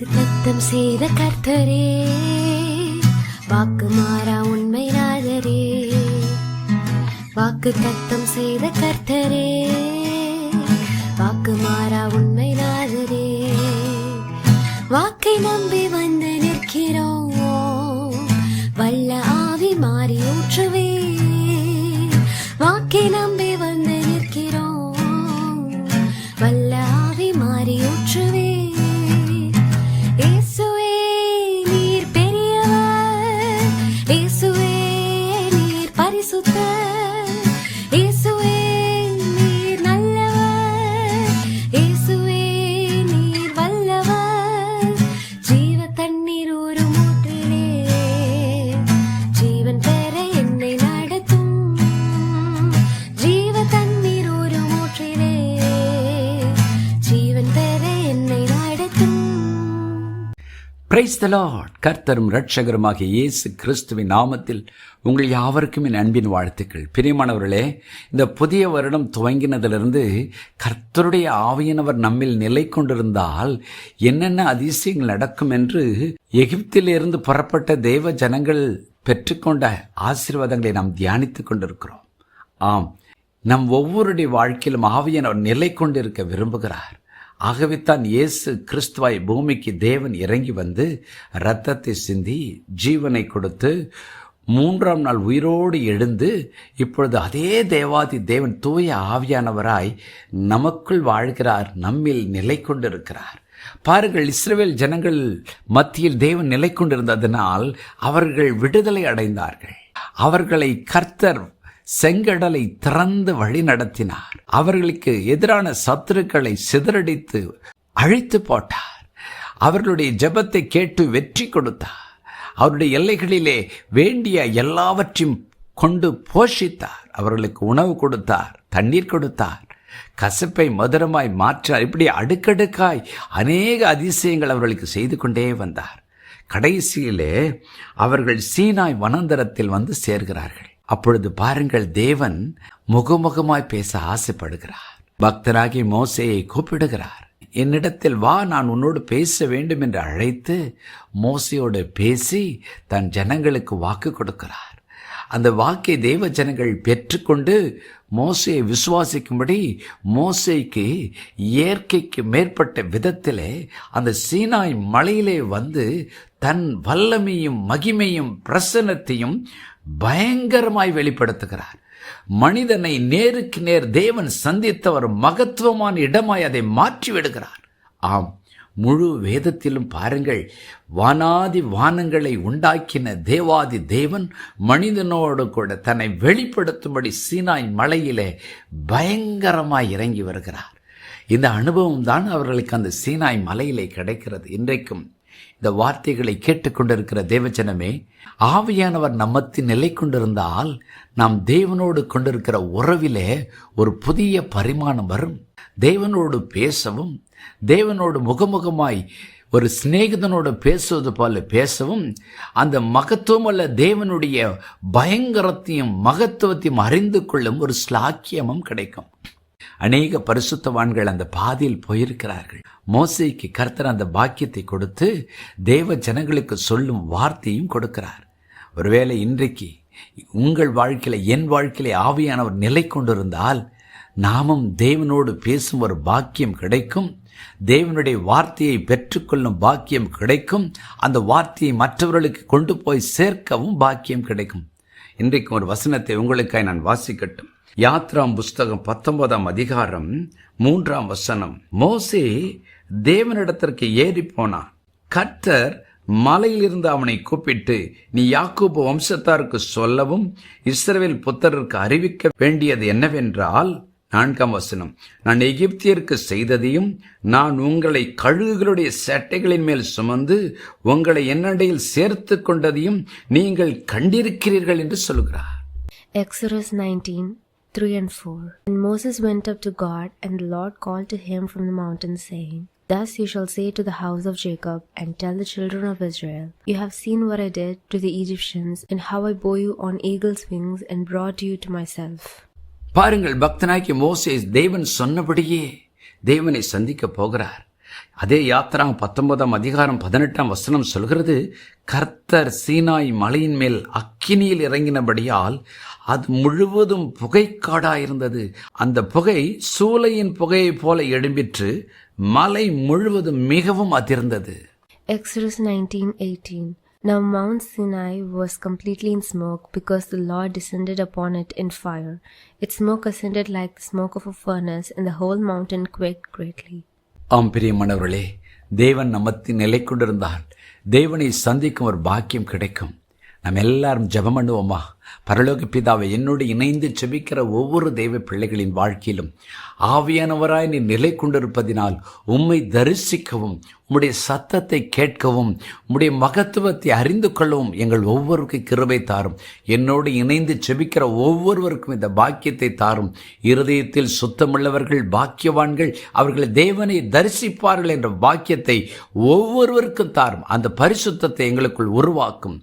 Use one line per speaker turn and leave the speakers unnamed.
வாக்கு தத்தம் செய்த கர்த்தரே. வாக்கு மாறா உண்மை ராஜரே வாக்கு தத்தம் செய்த கர்த்தரே. நீர்
பிரைஸ் த லார்ட் கர்த்தரும் ரட்சகருமாகிய இயேசு கிறிஸ்துவின் நாமத்தில் உங்கள் யாவருக்கும் என் அன்பின் வாழ்த்துக்கள். பிரியமானவர்களே இந்த புதிய வருடம் துவங்கினதிலிருந்து கர்த்தருடைய ஆவியனவர் நம்மில் நிலை கொண்டிருந்தால் என்னென்ன அதிசயங்கள் நடக்கும் என்று எகிப்திலிருந்து புறப்பட்ட தெய்வ ஜனங்கள் பெற்றுக்கொண்ட ஆசீர்வாதங்களை நாம் தியானித்துக் கொண்டிருக்கிறோம். ஆம் நம் ஒவ்வொருடைய வாழ்க்கையிலும் ஆவியனவர் நிலை கொண்டிருக்க விரும்புகிறார். ஆகவே தான் இயேசு கிறிஸ்துவாய் பூமிக்கு தேவன் இறங்கி வந்து இரத்தத்தை சிந்தி ஜீவனை கொடுத்து மூன்றாம் நாள் உயிரோடு எழுந்து இப்பொழுது அதே தேவாதி தேவன் தூய ஆவியானவராய் நமக்குள் வாழ்கிறார் நம்மில் நிலை கொண்டிருக்கிறார். பாருங்கள் இஸ்ரேல் ஜனங்கள் மத்தியில் தேவன் நிலை கொண்டிருந்ததனால் அவர்கள் விடுதலை அடைந்தார்கள். அவர்களை கர்த்தர் செங்கடலை திறந்து வழி நடத்தினார். அவர்களுக்கு எதிரான சத்துருக்களை சிதறடித்து அழைத்து போட்டார். அவர்களுடைய ஜெபத்தை கேட்டு வெற்றி கொடுத்தார். அவருடைய எல்லைகளிலே வேண்டிய எல்லாவற்றையும் கொண்டு போஷித்தார். அவர்களுக்கு உணவு கொடுத்தார் தண்ணீர் கொடுத்தார். கசப்பை மதுரமாய் மாற்றார். இப்படி அடுக்கடுக்காய் அநேக அதிசயங்கள் அவர்களுக்கு செய்து கொண்டே வந்தார். கடைசியிலே அவர்கள் சீனாய் வனந்தரத்தில் வந்து சேர்கிறார்கள். அப்பொழுது பாருங்கள் தேவன் முகமுகமாய் பேச ஆசைப்படுகிறார். பக்தராகி மோசையை கூப்பிடுகிறார். என்னிடத்தில் வா நான் உன்னோடு பேச வேண்டும் என்று அழைத்து மோசையோடு பேசி தன் ஜனங்களுக்கு வாக்கு கொடுக்கிறார். அந்த வாக்கை தேவ ஜனங்கள் பெற்றுக்கொண்டு மோசையை விசுவாசிக்கும்படி மோசைக்கு இயற்கைக்கு மேற்பட்ட விதத்திலே அந்த சீனாய் மலையிலே வந்து தன் வல்லமையும் மகிமையும் பிரசன்னத்தையும் பயங்கரமாய் வெளிப்படுத்துகிறார். மனிதனை நேருக்கு நேர் தேவன் சந்தித்த ஒரு மகத்துவமான இடமாய் அதை மாற்றிவிடுகிறார். ஆம் முழு வேதத்திலும் பாருங்கள் வானாதி வானங்களை உண்டாக்கின தேவாதி தேவன் மனிதனோடு கூட தன்னை வெளிப்படுத்தும்படி சீனாய் மலையிலே பயங்கரமாய் இறங்கி வருகிறார். இந்த அனுபவம் தான் அவர்களுக்கு அந்த சீனாய் மலையிலே கிடைக்கிறது. இன்றைக்கும் இந்த வார்த்தைகளை கேட்டுக்கொண்டிருக்கிற தேவஜனமே ஆவியானவர் நம்மத்தில் நிலை கொண்டிருந்தால் நாம் தேவனோடு கொண்டிருக்கிற உறவிலே ஒரு புதிய பரிமாணம் வரும். தேவனோடு பேசவும் தேவனோடு முகமுகமாய் ஒரு சிநேகிதனோடு பேசுவது போல பேசவும் அந்த மகத்துவம் அல்ல தேவனுடைய பயங்கரத்தையும் மகத்துவத்தையும் அறிந்து கொள்ளும் ஒரு ஸ்லாக்கியமும் கிடைக்கும். அநேக பரிசுத்தவான்கள் அந்த பாதையில் போயிருக்கிறார்கள். மோசைக்கு கர்த்தர் அந்த பாக்கியத்தை கொடுத்து தேவ ஜனங்களுக்கு சொல்லும் வார்த்தையும் கொடுக்கிறார். ஒருவேளை இன்றைக்கு உங்கள் வாழ்க்கையில என் வாழ்க்கையில ஆவியானவர் நிலை கொண்டிருந்தால் நாமும் தேவனோடு பேசும் ஒரு பாக்கியம் கிடைக்கும். தேவனுடைய வார்த்தையை பெற்றுக்கொள்ளும் பாக்கியம் கிடைக்கும். அந்த வார்த்தையை மற்றவர்களுக்கு கொண்டு போய் சேர்க்கவும் பாக்கியம் கிடைக்கும். இன்றைக்கு ஒரு வசனத்தை உங்களுக்காய் நான் வாசிக்கட்டும். யாத்ராம் புஸ்தகம் பத்தொன்பதாம் அதிகாரம் மூன்றாம் வசனம். மோசே தேவனிடத்திற்கு ஏறி போனான். கர்த்தர் மலையிலிருந்து அவனை கூப்பிட்டு நீ யாக்கூபு வம்சத்தாருக்கு சொல்லவும் இஸ்ரேல் புத்தருக்கு அறிவிக்க வேண்டியது என்னவென்றால் நான்காம் வசனம். நான் எகிப்தியருக்கு செய்ததையும் நான் உங்களை கழுகுகளுடைய சட்டைகளின் மேல் சுமந்து உங்களை என்னடையில் சேர்த்து கொண்டதையும் நீங்கள் கண்டிருக்கிறீர்கள் என்று சொல்கிறார்
எக்ஸரஸ் nineteen 3 and 4. And Moses went up to God, and the Lord called to him from the mountain, saying, Thus you shall say to the house of Jacob, and tell the children of Israel, You have seen what I did to the Egyptians, and how I bore you on eagle's wings, and brought you to myself.
பாருங்கள் பக்தனாகிய மோசே தேவன் சொன்னபடியே தேவனை சந்திக்க போகிறார் அதே யாத்திரா பத்தொன்பதாம் அதிகாரம் பதினெட்டாம் வசனம் சொல்கிறது கர்த்தர் சீனாய் மலையின் மேல் அக்கினியில் இறங்கினபடியால் அது முழுவதும் புகைக்காடாயிருந்தது அந்த புகை சூளையின் புகையைப் போல எழும்பிற்று மலை முழுவதும் மிகவும் அதிர்ந்தது
Exodus 19:18 Now Mount Sinai was completely in smoke because the Lord descended upon it in fire. Its smoke ascended like the smoke of a furnace, and the whole mountain quaked greatly.
ஆம் பிரியமானவர்களே தேவன் நம்மத்தில் நிலை கொண்டிருந்தால் தேவனை சந்திக்கும் ஒரு பாக்கியம் கிடைக்கும். நம்ம எல்லாரும் ஜெபம் பண்ணுவோமா? பரலோக பிதாவை என்னோடு இணைந்து செபிக்கிற ஒவ்வொரு தெய்வ பிள்ளைகளின் வாழ்க்கையிலும் ஆவியானவராய் நீ நிலை கொண்டிருப்பதினால் உம்மை தரிசிக்கவும் உம்முடைய சத்தத்தை கேட்கவும் உம்முடைய மகத்துவத்தை அறிந்து கொள்ளவும் எங்கள் ஒவ்வொருக்கும் கிருவை தாரும். என்னோடு இணைந்து செபிக்கிற ஒவ்வொருவருக்கும் இந்த பாக்கியத்தை தாரும். இருதயத்தில் சுத்தமுள்ளவர்கள் பாக்கியவான்கள் அவர்கள் தேவனை தரிசிப்பார்கள் என்ற பாக்கியத்தை ஒவ்வொருவருக்கும் தாரும். அந்த பரிசுத்தத்தை எங்களுக்குள் உருவாக்கும்.